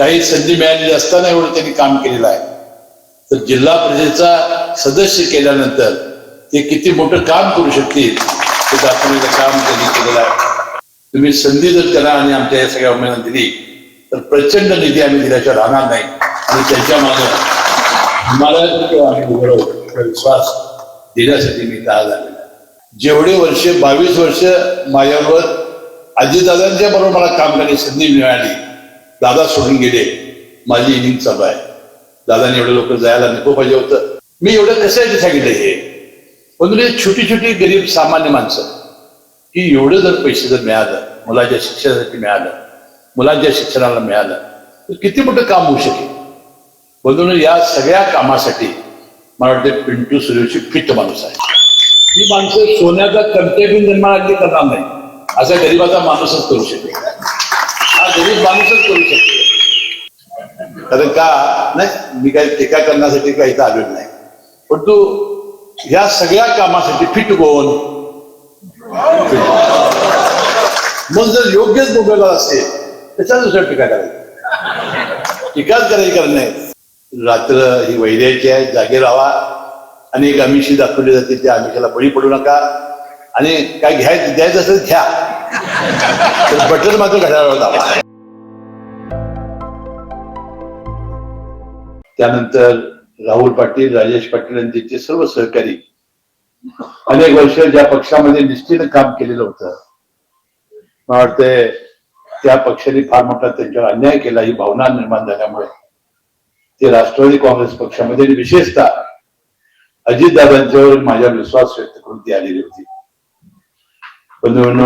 काही संधी मिळालेली असताना एवढं त्यांनी काम केलेलं आहे. तर जिल्हा परिषदेचा सदस्य केल्यानंतर ते किती मोठं काम करू शकतील ते दाखवण्याचं काम त्यांनी केलेलं आहे. तुम्ही संधी जर करा आणि आमच्या या सगळ्या उमेदवारांना दिली तर प्रचंड निधी आम्ही दिल्याशिवाय राहणार नाही. आणि त्यांच्या मागे मला आम्ही उभं राहू. विश्वास देण्यासाठी मी तयार झालेला जेवढे वर्ष बावीस वर्ष माझ्यावर अजितदादांच्या बरोबर मला काम करण्याची संधी मिळाली दादा सोडून गेले. माझी इनिंग चालू आहे. दादाने एवढे लोक जायला नको पाहिजे होतं. मी एवढं कसं सांगितलं हे. पण छोटी छोटी गरीब सामान्य माणसं की एवढं जर पैसे जर मिळालं मुलाच्या शिक्षणासाठी मिळालं मुलांच्या शिक्षणाला मिळालं तर किती मोठं काम होऊ शकेल? म्हणून या सगळ्या कामासाठी मला वाटतं पिंटू सूर्यवंशी फिट माणूस आहे. ही माणसं सोन्याचा कर्तव्य निर्माण अगदी करणार नाही. असा गरीबाचा माणूसच करू शकेल. हा गरीब माणूसच करू शकतो. कारण का? नाही मी काही टीका करण्यासाठी काही इथं आलेलो नाही. परंतु ह्या सगळ्या कामासाठी फिट गोवन मग जर योग्यच मोबाईल असेल त्याच्या दुसऱ्या टीका करायची. टीकाच करायची कारण नाही. रात्र ही वैद्याची आहे जागे राहा. आणि एक आमिषी दाखवली जाते त्या आमिषाला बळी पडू नका. आणि काय घ्यायचं द्यायचं असेल घ्या. बटन मात्र घड्याळ होता. त्यानंतर राहुल पाटील राजेश पाटील आणि त्यांचे सर्व सहकारी अनेक वर्ष ज्या पक्षामध्ये निष्ठेनं काम केलेलं होतं मला वाटतंय त्या पक्षाने फार मोठा त्यांच्यावर अन्याय केला ही भावना निर्माण झाल्यामुळे. ते राष्ट्रवादी काँग्रेस पक्षामध्ये आणि विशेषतः अजितदादांच्यावर माझ्या विश्वास व्यक्त करून ती आलेली होती. पण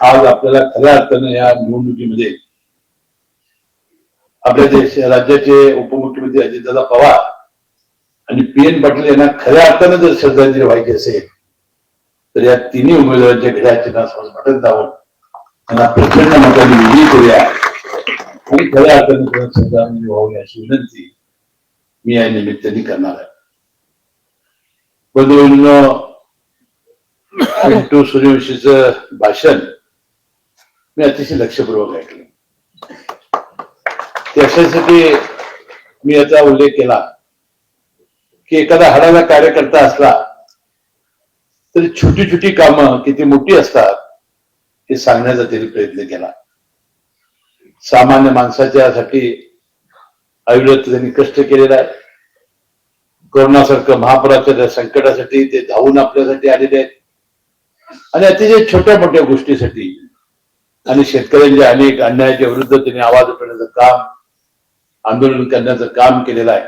आज आपल्याला खऱ्या अर्थानं या निवडणुकीमध्ये आपल्या देश राज्याचे उपमुख्यमंत्री अजितदादा पवार आणि पी एन पाटील यांना खऱ्या अर्थानं जर श्रद्धांजली व्हायची असेल तर या तिन्ही उमेदवारांच्या घड्या चिन्हासमोर बटन दाबून त्यांना प्रचंड मतांनी विजयी करूया. आणि खऱ्या अर्थाने त्यांना श्रद्धांजली व्हावी अशी विनंती मी या निमित्ताने करणार आहे. बंधूंनो पिंटू सूर्यवंशीचं भाषण मी अतिशय लक्षपूर्वक ऐकलं. त्याच्यासाठी मी याचा उल्लेख केला की एखादा हाडाला कार्यकर्ता असला तरी छोटी छोटी कामं किती मोठी असतात हे सांगण्याचा त्यांनी प्रयत्न केला. सामान्य माणसाच्यासाठी अविरत त्यांनी कष्ट केलेला आहे. कोरोनासारखं महापुराच्या संकटासाठी ते धावून आपल्यासाठी आलेले आहेत. आणि अतिशय छोट्या मोठ्या गोष्टीसाठी आणि शेतकऱ्यांच्या अनेक अन्यायाच्या विरुद्ध त्यांनी आवाज उठवण्याचं काम आंदोलन करण्याचं काम केलेलं आहे.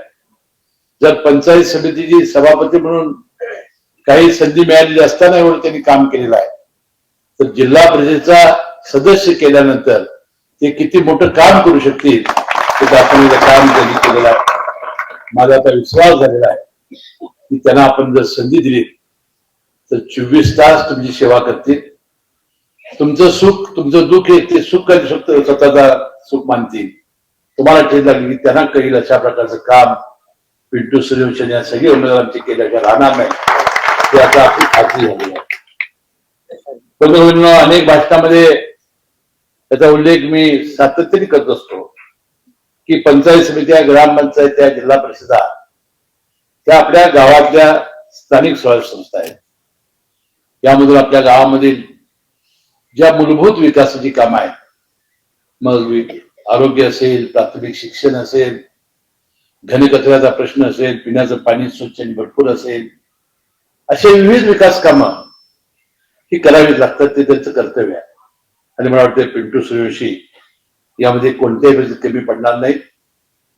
जर पंचायत समितीची सभापती म्हणून काही संधी मिळालेली असताना एवढं त्यांनी काम केलेलं आहे. तर जिल्हा परिषदेचा सदस्य केल्यानंतर ते किती मोठं काम करू शकतील ते दाखवण्याचं काम त्यांनी केलेलं आहे. माझा आता विश्वास झालेला आहे की त्यांना आपण जर संधी दिली तर चोवीस तास तुमची सेवा करतील. तुमचं सुख तुमचं दुःख आहे ते सुख कधी शकतं स्वतःचा सुख मानतील. तुम्हाला ठेच लागली की त्यांना कळील अशा प्रकारचं काम पिंटू सूर्यवंशन या सगळी उमेदवारांची केल्याशिवाय राहणार नाही. ते आता आपली खात्री झाली आहे. पंतप्रधान अनेक भाषणामध्ये त्याचा उल्लेख मी सातत्याने करत असतो की पंचायत समित्या ग्रामपंचायत त्या जिल्हा परिषदा त्या आपल्या गावातल्या स्थानिक स्वराज्य संस्था आहेत. यामधून आपल्या गावामधील ज्या मूलभूत विकासाची कामं आहेत मग आरोग्य असेल प्राथमिक शिक्षण असेल घनकचऱ्याचा प्रश्न असेल पिण्याचं पाणी स्वच्छ आणि भरपूर असेल असे विविध विकास कामं ही करावी लागतात ते त्यांचं कर्तव्य आहे. आणि मला वाटतं पिंटू सुरेशी यामध्ये कोणत्याही परिस्थितीत कमी पडणार नाही.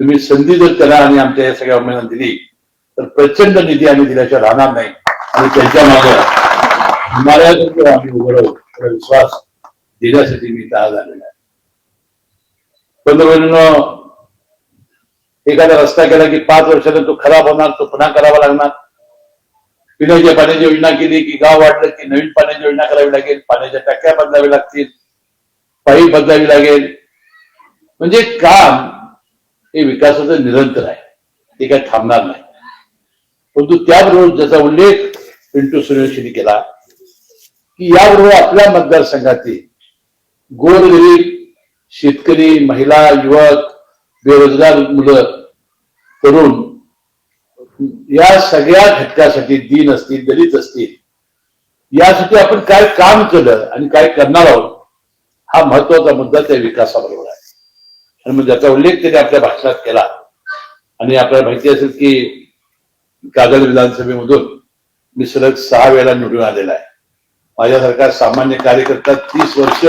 तुम्ही संधी जर त्याला आणि आमच्या या सगळ्या उमेदवारांना दिली तर प्रचंड निधी आम्ही दिल्याशिवाय राहणार नाही. आणि त्यांच्या मागे हिमालयात आम्ही उभं राहू. एवढा विश्वास देण्यासाठी मी तयार झालेला आहे पंतप्रधान एखादा रस्ता केला की पाच वर्षाने तो खराब होणार तो पुन्हा करावा लागणार पिण्याच्या पाण्याची योजना केली की गाव वाटलं की नवीन पाण्याची योजना करावी लागेल पाण्याच्या टाक्या बदलाव्या लागतील पाईप बदलावी लागेल म्हणजे काम हे विकासाचं निरंतर आहे ते काय थांबणार नाही परंतु त्याबरोबर ज्याचा उल्लेख पिंटू सूर्यवंशीने केला की याबरोबर आपल्या मतदारसंघातील गोरगरीब शेतकरी महिला युवक बेरोजगार मुलं तरुण या सगळ्या घटकासाठी दीन असतील दलित असतील यासाठी आपण काय काम केलं आणि काय करणार आहोत हा महत्त्वाचा मुद्दा त्या विकासाबरोबर आहे. आणि मग ज्याचा उल्लेख त्यांनी आपल्या भाषणात केला आणि आपल्याला माहिती असेल की कागद विधानसभेमधून मी सलग सहा वेळा निवडून आलेला आहे. माझ्यासारखा सामान्य कार्यकर्ता तीस वर्ष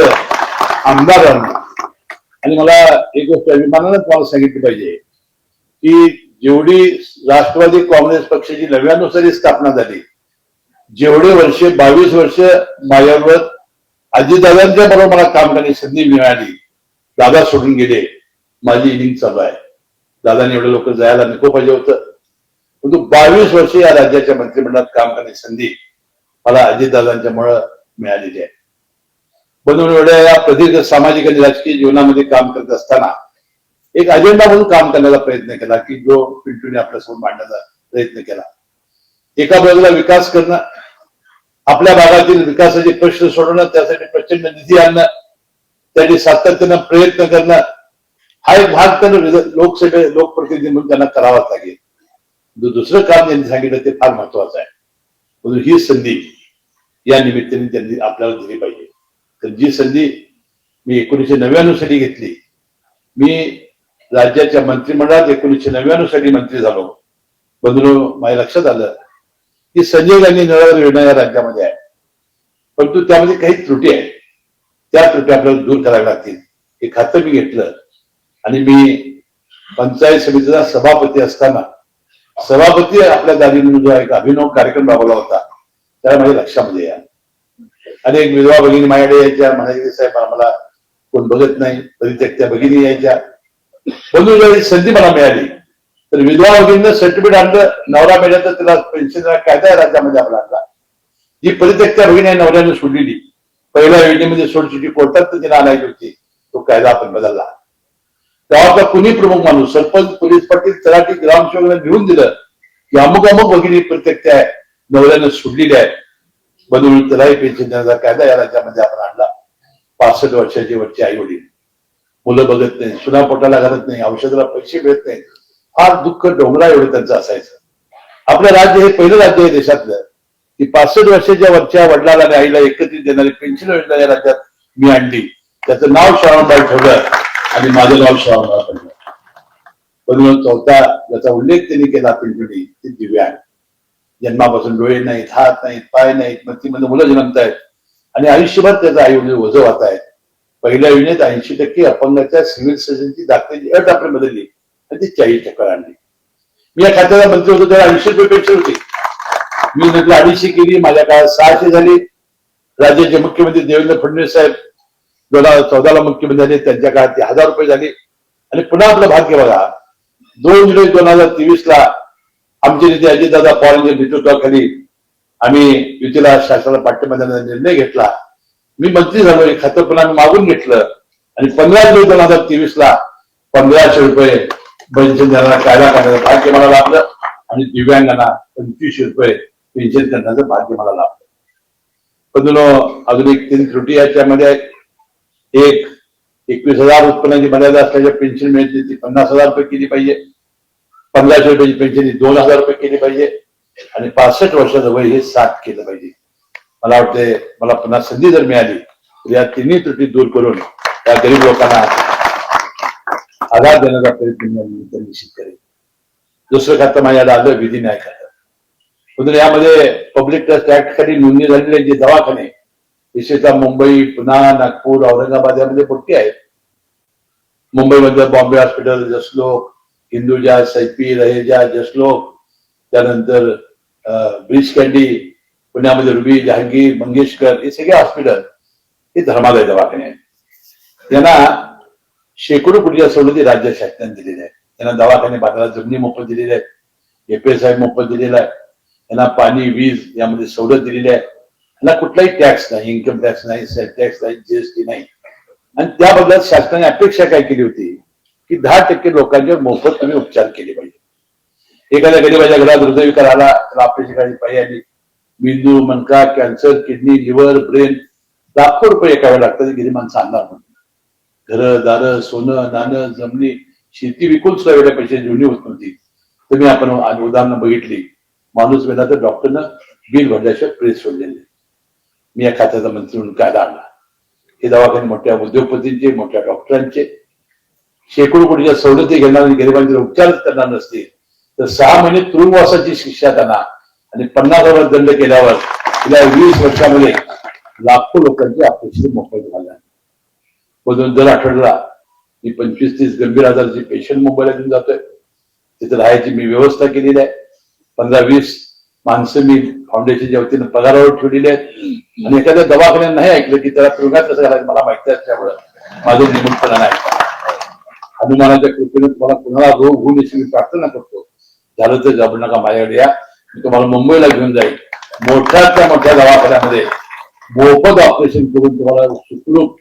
आमदार राहणार. आणि मला एक गोष्ट अभिमानानं तुम्हाला सांगितली पाहिजे की जेवढी राष्ट्रवादी काँग्रेस पक्षाची नव्याण्णव साली स्थापना झाली जेवढे वर्ष बावीस वर्ष माझ्यावर अजितदादांच्या बरोबर मला काम करण्याची संधी मिळाली दादा सोडून गेले माझी इनिंग चालू आहे. दादाने एवढे लोक जायला नको पाहिजे होतं. परंतु बावीस वर्ष या राज्याच्या मंत्रिमंडळात काम करण्याची संधी मला अजितदादांच्यामुळं मिळालेली आहे. म्हणून एवढ्या या प्रदीर्घ सामाजिक आणि राजकीय जीवनामध्ये काम करत असताना एक अजेंडा म्हणून काम करण्याचा प्रयत्न केला की जो पिंटूने आपल्यासमोर मांडण्याचा प्रयत्न केला. एका बाजूला विकास करणं आपल्या भागातील विकासाचे प्रश्न सोडवणं त्यासाठी प्रचंड निधी आणणं त्यासाठी सातत्यानं प्रयत्न करणं हा एक भाग त्यांना लोकसभे लोकप्रतिनिधी म्हणून त्यांना करावाच लागेल. दुसरं काम त्यांनी सांगितलं ते फार महत्वाचं आहे. म्हणून ही संधी या निमित्ताने त्यांनी आपल्याला दिली पाहिजे. तर जी संधी मी एकोणीसशे नव्याण्णव साली घेतली मी राज्याच्या मंत्रिमंडळात एकोणीसशे नव्याण्णव साली मंत्री झालो. बंधू माझ्या लक्षात आलं की संजय गांधी निराधार योजना या राज्यामध्ये आहे. परंतु त्यामध्ये काही त्रुटी आहेत. त्या त्रुटी आपल्याला दूर कराव्या लागतील. हे खातं मी घेतलं. आणि मी पंचायत समितीचा सभापती असताना सभापती आपल्या दारी म्हणून जो एक अभिनव कार्यक्रम राबवला होता त्याला माझ्या लक्षामध्ये या अनेक विधवा भगिनी माझ्याकडे यायच्या. म्हणायचे साहेब आम्हाला कोण बघत नाही. परित्यक्त्या भगिनी यायच्या. बंधू ज्यावेळी संधी मला मिळाली. तर विधवा भगिनीनं सर्टिफिकेट आणलं. नवरा मिळाला तर तिला पेन्शन कायदा आहे राज्यामध्ये आपला आणला. जी परित्यक्त्या भगिनी आहे नवऱ्यानं सोडलेली. पहिल्या योजनेमध्ये सोडसुटी कोर्टात तर तिला आणायची होती. तो कायदा आपण बदलला. गावातला कुणी प्रमुख माणूस सरपंच पोलीस पाटील तलाठी ग्रामसेवकांना लिहून दिलं की अमुक अमुक भगिनी प्रत्यक्ष आहे नवऱ्यानं सोडलेली आहे. बनवून त्यालाही पेन्शन देण्याचा कायदा या राज्यामध्ये आपण आणला पासष्ट वर्षाचे वरचे आई वडील मुलं बघत नाही सुना पोटाला घालत नाही औषधाला पैसे मिळत नाही. फार दुःख डोंगरा एवढं त्यांचं असायचं. आपलं राज्य हे पहिलं राज्य आहे देशातलं. की पासष्ट वर्षाच्या वरच्या वडिलाला आणि आईला एकत्रित देणारी पेन्शन योजना या राज्यात मी आणली. त्याचं नाव श्रावणबाई ठेवलं आणि माझं नाव श्रावणबाई पडलं पण चौथा ज्याचा उल्लेख त्यांनी केला पिंपरी ती दिव्यांग. जन्मापासून डोळे नाहीत हात नाहीत पाय नाहीत मतीमध्ये मुलं जन्मत आहेत. आणि आयुष्यभर त्याचा आई वडील वजं वाहत आहेत. पहिल्या युनिट ऐंशी टक्के अपंगाच्या सिव्हिल सर्जनची दाखल्याची अट आपण बदलली. आणि ती चाळीस टक्के आणली. मी या खात्याचा मंत्री होतो त्याला ऐंशी रुपये पेन्शन होती. मी नंतर अडीचशे केली माझ्या काळात सहाशे झाली. राज्याचे मुख्यमंत्री देवेंद्र फडणवीस साहेब दोन हजार चौदाला मुख्यमंत्री झाले त्यांच्या काळात ती हजार रुपये झाली. आणि पुन्हा आपलं भाग्य बघा. दोन जुलै दोन हजार तेवीस ला आमचे नेते अजितदादा पवार यांच्या नेतृत्वाखाली आम्ही युतीला शासनाला पाठिंबा देण्याचा निर्णय घेतला. मी मंत्री झालो हे खातं आम्ही मागून घेतलं. आणि पंधरा जुलै दोन हजार तेवीस ला पंधराशे रुपये पेन्शन देणारा कायदा करण्याचं भाग्य मला लाभलं आणि दिव्यांगांना पंचवीसशे रुपये पेन्शन करण्याचं भाग्य मला लाभलं. पण अजून एक तीन त्रुटी याच्यामध्ये एक एकवीस हजार उत्पन्नाची मर्यादा असल्याच्या पेन्शन मिळते ती पन्नास हजार रुपये केली पाहिजे. पंधराशे रुपयाची पेन्शन दोन हजार रुपये केली पाहिजे. आणि पासष्ट वर्षाचं वय हे साठ केलं पाहिजे. मला वाटते मला पुन्हा संधी जर मिळाली तर या तिन्ही त्रुटी दूर करून या गरीब लोकांना आधार देण्याचा प्रयत्न निश्चित करेल दुसरं खातं माझ्या आलं विधी न्याय खातं. म्हणून यामध्ये पब्लिक ट्रस्ट ऍक्ट खाली नोंदणी झालेले जे दवाखाने विशेषतः मुंबई पुन्हा नागपूर औरंगाबाद यामध्ये मोठी आहेत. मुंबईमध्ये बॉम्बे हॉस्पिटल जसलोक हिंदुजा सैपी रहेजा जसलोक त्यानंतर ब्रिज कॅन्डी पुण्यामध्ये रुबी जहांगीर मंगेशकर हे सगळे हॉस्पिटल हे धर्मादाय दवाखाने आहेत. त्यांना शेकडो कोटीच्या सवलती राज्य शासनाने दिलेल्या आहेत त्यांना दवाखाने बाजारात जमिनी मोफत दिलेले आहेत. एपीएसआय मोफत दिलेला आहे. त्यांना पाणी वीज यामध्ये सवलत दिलेली आहे. त्यांना कुठलाही टॅक्स नाही इन्कम टॅक्स नाही सेल टॅक्स नाही जीएसटी नाही. आणि त्याबद्दल शासनाने अपेक्षा काय केली होती? की दहा टक्के लोकांच्या मोफत तुम्ही उपचार केले पाहिजे. एखाद्या गरीबाच्या घरात हृदयविकार आला तर आपल्या काही पाहिजे आली. मेंदू मनका कॅन्सर किडनी लिव्हर ब्रेन लाखो रुपये एका वेळेला लागतात ही माणसं आणणार म्हणून घरं दारं सोनं नाणं जमिनी शेती विकून सुद्धा एवढ्या पैसे जुनी होत नव्हती. तुम्ही आपण आज उदाहरणं बघितली. माणूस वेळा तर डॉक्टरनं बिल भरल्याशिवाय प्रेस सोडलेले मी या खात्याचा मंत्री म्हणून कायदा आणला हे दवाखाने मोठ्या उद्योगपतींचे मोठ्या डॉक्टरांचे शेकडो कोटीच्या सवलती घेणार आणि गरिबांचे उपचारच करणार नसतील तर सहा महिने तुरुंगवासाची शिक्षा त्यांना. आणि पन्नास हजार दंड केल्यावर गेल्या वीस वर्षामध्ये लाखो लोकांची अपेक्षित मोफत झाल्या आहे. दर आठवड्याला मी पंचवीस तीस गंभीर आजाराची पेशंट मुंबईला घेऊन जातोय. तिथे राहायची मी व्यवस्था केलेली आहे. पंधरा वीस माणसं मी फाउंडेशनच्या वतीनं पगारावर ठेवलेली आहेत. आणि एखाद्या दवाखान्यात नाही ऐकलं की त्याला तुरुंगात कसं घालायचं मला माहिती असल्यामुळं माझं निमंत्रण आहे हनुमानाच्या कृपेने तुम्हाला कुणाला रोग होऊ नये मी प्रार्थना करतो. झालं तर जमू नका माझ्याकडे या. मी तुम्हाला मुंबईला घेऊन जाईल. मोठ्यातल्या मोठ्या दवाखान्यामध्ये मोफत ऑपरेशन करून तुम्हाला सुखरूप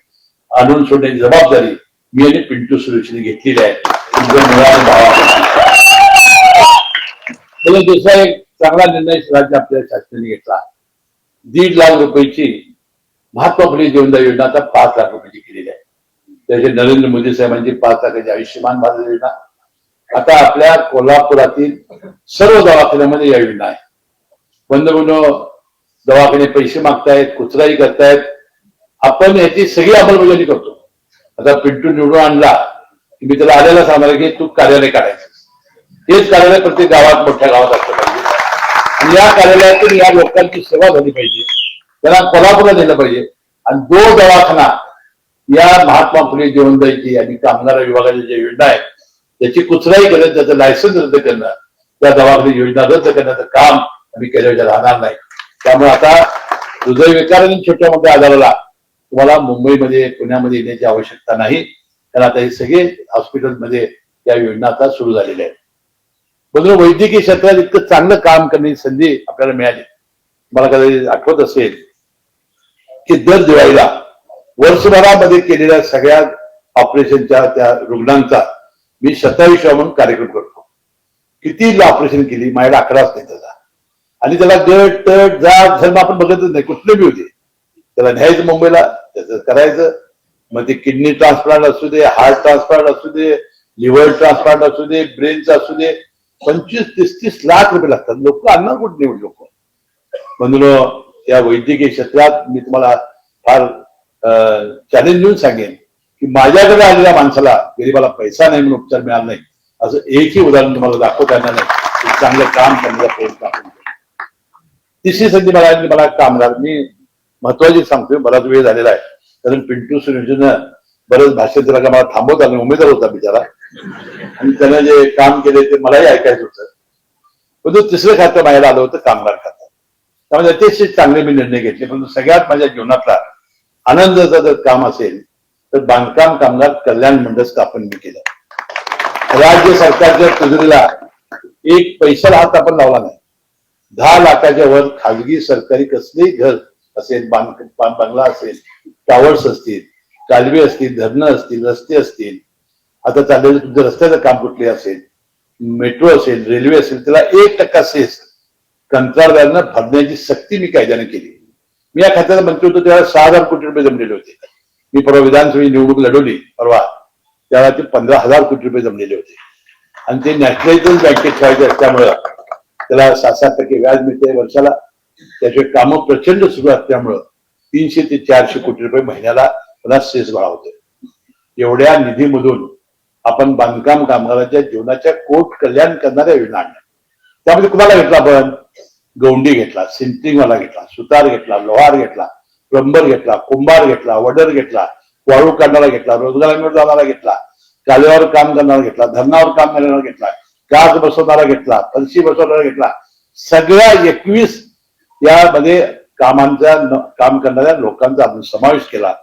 आणून सोडण्याची जबाबदारी मी आणि पिंटू सुरेशने घेतलेली आहे. तुमच्या भावा दुसरा एक चांगला निर्णय राज्य आपल्या शासनाने घेतला. दीड लाख रुपयाची महात्मा फुले जीवनदा योजना आता पाच लाख रुपयाची केली. त्याचे नरेंद्र मोदी साहेबांची पाच लाखाची आयुष्यमान भारत योजना. आता आपल्या कोल्हापुरातील सर्व दवाखान्यामध्ये या योजना आहे. बंद दवाखाने पैसे मागतायत कुचराई करतायत. आपण याची सगळी अंमलबजावणी करतो. आता पिंटू निवडून आणला की मी त्याला आलेला सांगणार की तू कार्यालय काढायचं. तेच कार्यालय प्रत्येक गावात मोठ्या गावात असलं पाहिजे. आणि या कार्यालयातून या लोकांची सेवा झाली पाहिजे. त्यांना कोल्हापूरला दिलं पाहिजे. आणि जो दवाखाना या महात्मा फुले जीवनदायीची आणि कामगार विभागाच्या ज्या योजना आहेत त्याची कुचराई करणं त्याचं लायसन्स रद्द करणं त्या दवाखान्याची योजना रद्द करण्याचं काम आम्ही केल्याच्या राहणार नाही. त्यामुळे आता हृदयविकार आणि छोट्या मोठ्या आजाराला तुम्हाला मुंबईमध्ये पुण्यामध्ये येण्याची आवश्यकता नाही. कारण आता हे सगळे हॉस्पिटलमध्ये या योजना आता सुरू झालेल्या आहेत. म्हणून वैद्यकीय क्षेत्रात इतकं चांगलं काम करण्याची संधी आपल्याला मिळाली. मला कधी आठवत असेल की दर दिवाळीला वर्षभरामध्ये केलेल्या सगळ्या ऑपरेशनच्या त्या रुग्णांचा मी शतायुष्या म्हणून कार्यक्रम करतो. किती ऑपरेशन केली? माझ्याकडे अकराच नाही त्याचा आणि त्याला गट तट जात धर्म आपण बघतच नाही. कुठले बी होते. त्याला न्यायचं मुंबईला त्याचं करायचं. मग ते किडनी ट्रान्सप्लांट असू दे हार्ट ट्रान्सप्लांट असू दे लिव्हर ट्रान्सप्लांट असू दे ब्रेनचं असू दे पंचवीस तीस तीस लाख रुपये लागतात. लोक आणणार कुठे निवड लोक. म्हणून या वैद्यकीय क्षेत्रात मी तुम्हाला फार चॅलेंज देऊन सांगेन की माझ्याकडे आलेल्या माणसाला गरीबाला पैसा नाही म्हणून उपचार मिळाला नाही. असं एकही उदाहरण तुम्हाला दाखवता येणार नाही. चांगलं काम करण्याचा प्रयत्न आपण तिसरी संधी मला मला कामगार मी महत्वाची सांगतोय बराच वेळ झालेला आहे. कारण पिंटू सुरेशनं बरंच भाषण दिला का मला थांबवता आलं उमेदवार होता बिचारा. आणि त्यानं जे काम केले ते मलाही ऐकायचं होतं. पण तो तिसरं खातं माझ्याला आलं होतं कामगार खातं. त्यामुळे अतिशय चांगले मी निर्णय घेतले पण सगळ्यात माझ्या जीवनातला आनंदाचं जर काम असेल तर बांधकाम कामगार कल्याण मंडळ स्थापन मी केलं. राज्य सरकारच्या तिजोरीला एक पैशाला हात आपण लावला नाही. दहा लाखाच्या वर खाजगी सरकारी कसलेही घर असेल बांगला असेल टॉवर्स असतील कालवे असतील धरणं असतील रस्ते असतील आता चाललेलं तुमचं रस्त्याचं काम कुठले असेल मेट्रो असेल रेल्वे असेल त्याला एक टक्का सेस कंत्राटदारांना भरण्याची सक्ती मी कायद्याने केली. मी या खात्याचा मंत्री होतो त्यावेळेला सहा हजार कोटी रुपये जमलेले होते. मी परवा विधानसभेची निवडणूक लढवली परवा त्यावेळेला ते पंधरा हजार कोटी रुपये जमलेले होते. आणि ते नॅशनलाइज बँकेत ठेवायचे असल्यामुळं त्याला सात सात टक्के व्याज मिळते वर्षाला. त्याचे कामं प्रचंड सुरू असल्यामुळं तीनशे ते चारशे कोटी रुपये महिन्याला पुन्हा सेस भरा होते एवढ्या निधीमधून आपण बांधकाम कामगारांच्या जीवनाच्या कोट कल्याण करणाऱ्या योजना आणल्या. त्यामध्ये कुणाला घेतला आपण? गौंडी घेतला सिंतिंगवाला घेतला सुतार घेतला लोहार घेतला प्लंबर घेतला कुंभार घेतला वडर घेतला वाळू काढणारा घेतला रोजगारांवर जाणारा घेतला कालव्यावर काम करणारा घेतला धरणावर काम करणारा घेतला काच बसवणारा घेतला फरशी बसवणारा घेतला सगळ्या एकवीस यामध्ये कामांचा काम करणाऱ्या लोकांचा आपण समावेश केला.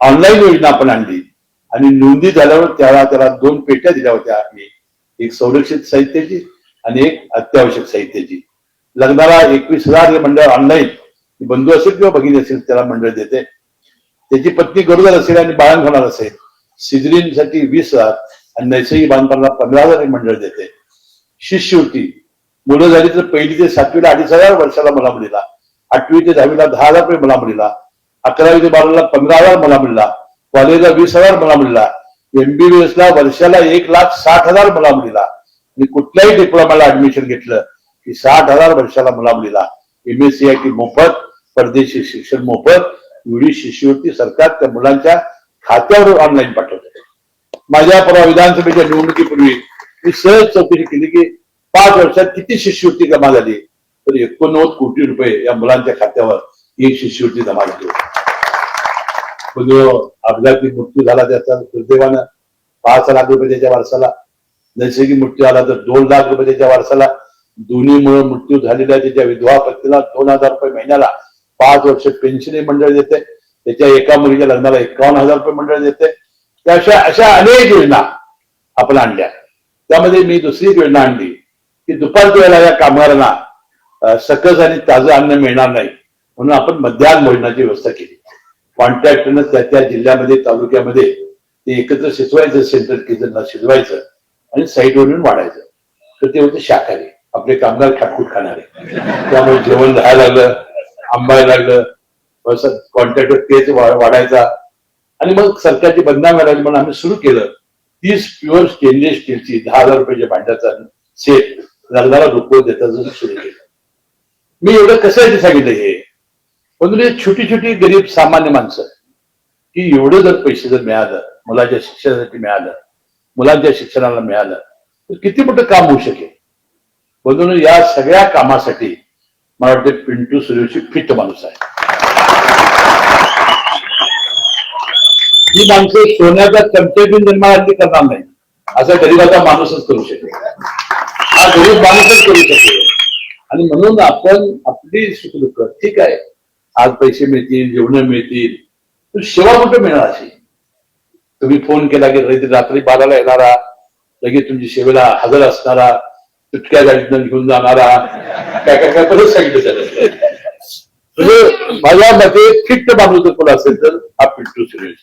ऑनलाईन योजना आपण आणली. आणि नोंदी झाल्यावर त्याला त्याला दोन पेट्या दिल्या होत्या. आम्ही एक संरक्षित साहित्याची आणि एक अत्यावश्यक साहित्याची. लग्नाला एकवीस हजार हे मंडळ ऑनलाईन बंधू असेल किंवा भगिनी असेल त्याला मंडळ देते. त्याची पत्नी गरोदर असेल आणि बाळण होणार असेल सिजरींसाठी वीस हजार आणि नैसर्गिक बांधकामाला पंधरा हजार हे मंडळ देते. शिष्यवृत्ती. मुलं झाली तर पहिली ते सातवीला अडीच हजार वर्षाला मला मुलीला आठवी ते दहावीला दहा हजार रुपये मला मुलीला अकरावी ते बाराला पंधरा हजार मला मिळला कॉलेजला वीस हजार मला मुलीला एमबीबीएसला वर्षाला एक लाख साठ हजार मला मुलीला आणि कुठल्याही डिप्लोमाला ऍडमिशन घेतलं. की साठ हजार वर्षाला मुलाबलेला मुलीला M S C I T मोफत परदेशी शिक्षण मोफत एवढी शिष्यवृत्ती सरकार त्या मुलांच्या खात्यावर ऑनलाईन पाठवते. माझ्या परवा विधानसभेच्या निवडणुकीपूर्वी मी सहज चौकशी केली की पाच वर्षात किती शिष्यवृत्ती जमा झाली? तर एकोणनव्वद कोटी रुपये या मुलांच्या खात्यावर ही शिष्यवृत्ती जमा झाली. होती. जो अपघाती मृत्यू झाला त्याचा दुर्दैवानं पाच लाख रुपये त्याच्या वारसाला नैसर्गिक मृत्यू आला तर दोन लाख रुपये त्याच्या वारसाला दोन्हीमुळे मृत्यू झालेल्या त्याच्या विधवा पत्नीला दोन हजार रुपये महिन्याला पाच वर्ष पेन्शन मंडळ देते. त्याच्या एका मुलीच्या लग्नाला एकावन्न हजार रुपये मंडळ देते. त्या अशा अशा अनेक योजना आपण आणल्या. त्यामध्ये मी दुसरी योजना आणली की दुपारच्या वेळेला या कामगारांना सकस आणि ताजं अन्न मिळणार नाही म्हणून आपण मध्याह्न भोजनाची व्यवस्था केली. कॉन्ट्रॅक्टरनं त्या त्या जिल्ह्यामध्ये तालुक्यामध्ये ते एकत्र शिजवायचं सेंट्रल किचनला शिजवायचं आणि साईडवरून वाढायचं. तर ते होते शाकाहारी. आपले कामगार खाटकूट खाणारे. त्यामुळे जेवण राहायला लागलं आंबायला लागलं कॉन्ट्रॅक्टर तेच वाढायचा. आणि मग सरकारची बदनाम राहिली म्हणून आम्ही सुरू केलं. तीस प्युअर स्टेनलेस स्टीलची दहा हजार रुपयाच्या भांड्याचा सेट लग्नाला रुपये देताच सुरू केलं. मी एवढं कशासाठी सांगितलं हे? पण छोटी छोटी गरीब सामान्य माणसं की एवढं जर पैसे जर मिळालं मुलाच्या शिक्षणासाठी मिळालं मुलांच्या शिक्षणाला मिळालं तर किती मोठं काम होऊ शकेल? म्हणून या सगळ्या कामासाठी मला वाटतं पिंटू सुरेशी फिट माणूस आहे. ही माणसं सोन्याचा चमचे बिन जन्माला करणार नाही. असा गरीबाचा माणूसच करू शकेल हा गरीब माणूसच करू शकेल आणि म्हणून आपण आपली सुखदुःख ठीक आहे. आज पैसे मिळतील जेवण मिळतील सेवा कुठं मिळणार अशी? तुम्ही फोन केला की रात्री बाराला येणारा लगेच तुमची सेवेला हजर असणारा तुटक्या गाडीतून घेऊन जाणारा काय काय काय परत सांगितलं त्याला म्हणजे माझ्या मते फिट्ट माणूस जर कोण असेल तर हा पिंटू सुरेश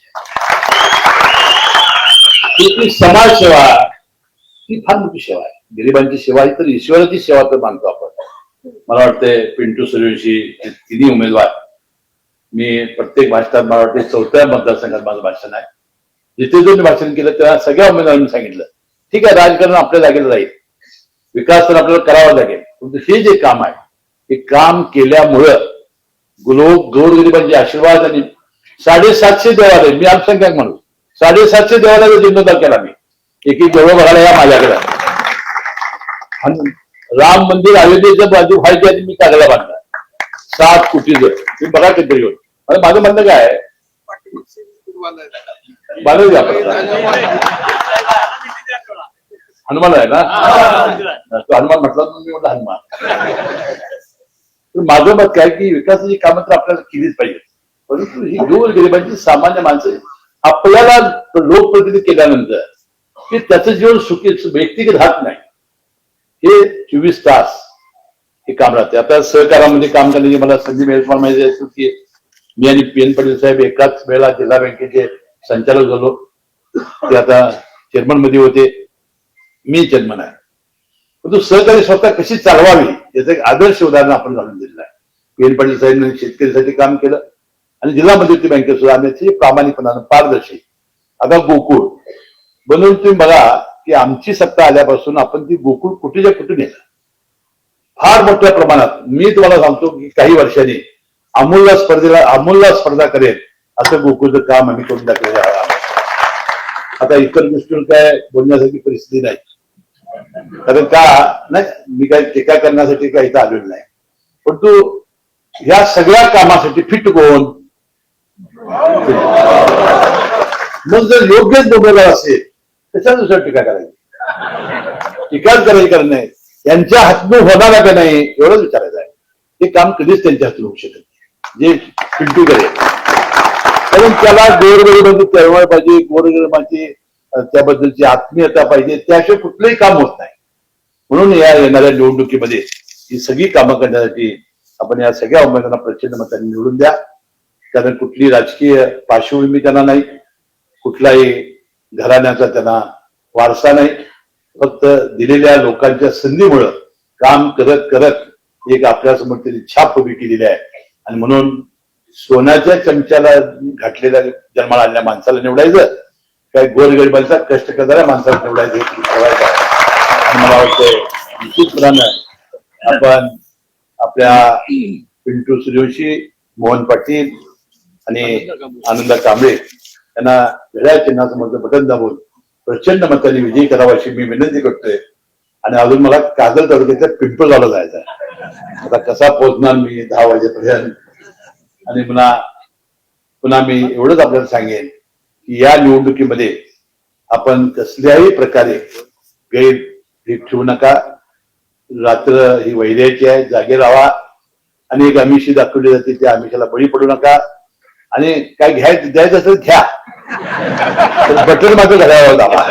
समाजसेवा ही फार मोठी सेवा आहे गरिबांची सेवा ही तर ईश्वराची सेवा तर मानतो आपण मला वाटतंय पिंटू सुरेशी तिन्ही उमेदवार मी प्रत्येक भाषणात मला वाटते चौथ्या मतदारसंघात माझं भाषण आहे जिथे जो मी भाषण केलं त्या सगळ्या उमेदवारांनी सांगितलं ठीक आहे राजकारण आपल्या जागेला राहील विकास तर आपल्याला करावा लागेल. परंतु हे जे काम आहे हे काम केल्यामुळं लोक गोरगरिबांचे आशीर्वाद आणि साडेसातशे देवालय मी अल्पसंख्याक म्हणून साडेसातशे देवालयाचा जीर्णोद्धार केला मी. एक एक देवळं बघायला या माझ्याकडे. आणि राम मंदिर अयोध्येच्या बाजू व्हायच्या आधी मी कागदा बांधला. सात कोटीचं तुम्ही बघा कधी घेऊन आणि माझं म्हणणं काय आहे, बांधू द्या आपण. हनुमान आहे ना? तो हनुमान म्हटला मी म्हटलं हनुमान. तर माझं मत काय की विकासाची कामं तर आपल्याला केलीच पाहिजे परंतु ही गोर गरिबांची सामान्य माणसं आपल्याला लोकप्रतिनिधी केल्यानंतर की त्याचं जीवन सुखी व्यक्तिगत हात नाही. हे चोवीस तास हे काम राहते. आता सहकारामध्ये काम करण्याची मला संधी मिळेल. माहिती आहे की मी आणि पी एन पाटील साहेब एकाच वेळेला जिल्हा बँकेचे संचालक झालो. ते आता चेअरमनमध्ये होते. मी जन्म आहे परंतु सहकारी स्वतः कशी चालवावी याचं एक आदर्श उदाहरण आपण घालून दिलेलं आहे. पी एन पाटील साहेबांनी शेतकरीसाठी काम केलं आणि जिल्हा मध्यवर्ती बँकेत सुद्धा आम्ही अतिशय प्रामाणिकपणानं पारदर्शी. आता गोकुळ. बनवून तुम्ही बघा की आमची सत्ता आल्यापासून आपण ती गोकुळ कुठेच्या कुठे नेलं? फार मोठ्या प्रमाणात. मी तुम्हाला सांगतो की काही वर्षांनी अमूल्य स्पर्धेला अमूल्य स्पर्धा करेल असं गोकुळचं काम आम्ही करून दाखवलं आता इतर गोष्टीवर काय बोलण्यासारखी परिस्थिती नाही. कारण का? नाही मी काही टीका करण्यासाठी काही इथं आलेलो नाही. परंतु ह्या सगळ्या कामासाठी फिट कोण? मग जर योग्यच उमेदवार असेल त्याच्या दुसऱ्या टीका करायची. टीकाच करायची कारण नाही. यांच्या हातून होणार का नाही एवढंच विचारायचं आहे. ते काम कधीच त्यांच्या हातून होऊ शकत नाही. जे पिंटू करेल कारण त्याला गोरगरिबांची तळमळ पाहिजे गोरगरिबांची त्याबद्दलची आत्मीयता पाहिजे त्याशिवाय कुठलंही काम होत नाही. म्हणून या येणाऱ्या निवडणुकीमध्ये ही सगळी कामं करण्यासाठी आपण या सगळ्या उमेदवारांना प्रचंड मतांनी निवडून द्या. कारण कुठली राजकीय पार्श्वभूमी त्यांना नाही कुठलाही घराण्याचा त्यांना वारसा नाही. फक्त दिलेल्या लोकांच्या संधीमुळं काम करत करत एक आपल्यासमोर त्यांनी छाप उभी केलेली आहे. आणि म्हणून सोन्याच्या चमच्याला घातलेल्या जन्माला आणल्या माणसाला निवडायचं काय गोरगरिबांचा कष्ट करणाऱ्या माणसाला निवडायचं मला वाटतं निश्चितपणानं आपण आपल्या पिंटू सूर्यवंशी मोहन पाटील आणि आनंद कांबळे यांना वेळा चिन्हाचं म्हणतो बटन दाबून प्रचंड मताने विजयी करावा अशी मी विनंती करतोय. आणि अजून मला कागल तालुक्याच्या पिंपळगावला जायचं आहे. आता कसा पोहोचणार मी दहा वाजेपर्यंत? आणि पुन्हा पुन्हा मी एवढंच आपल्याला सांगेन. या निवडणुकीमध्ये आपण कसल्याही प्रकारे गैर हे ठेवू नका. रात्र ही वैद्याची आहे जागे राहा. आणि एक आमिषी दाखवली जाते त्या आमिषाला बळी पडू नका. आणि काय घ्यायचं द्यायचं असेल घ्या. तर बटन मात्र घड्यावर दाबा.